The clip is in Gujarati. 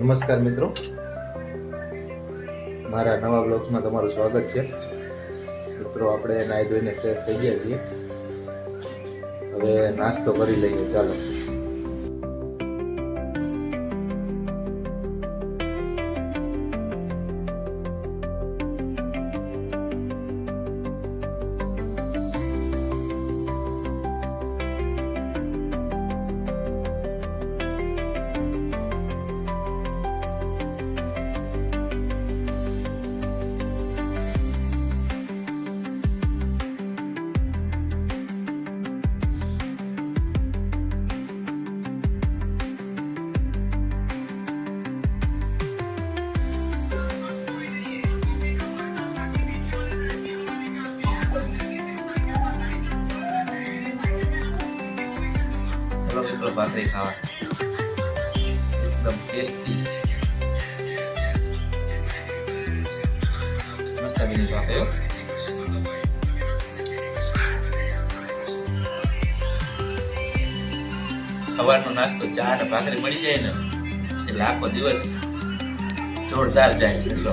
નમસ્કાર મિત્રો. મારા નવા બ્લોગ્સમાં તમારું સ્વાગત છે. મિત્રો, આપણે નાહી ધોઈને ફ્રેશ થઈ ગયા છીએ. હવે નાસ્તો કરી લઈએ. ચાલો. ચલો મિત્રો ભાખરી ખાવા એકદમ ટેસ્ટી મસ્ત બની ભાખરીઓ સવારનો નાસ્તો ચા અને ભાખરી મળી જાય ને એટલે આખો દિવસ જોરદાર જાય એટલો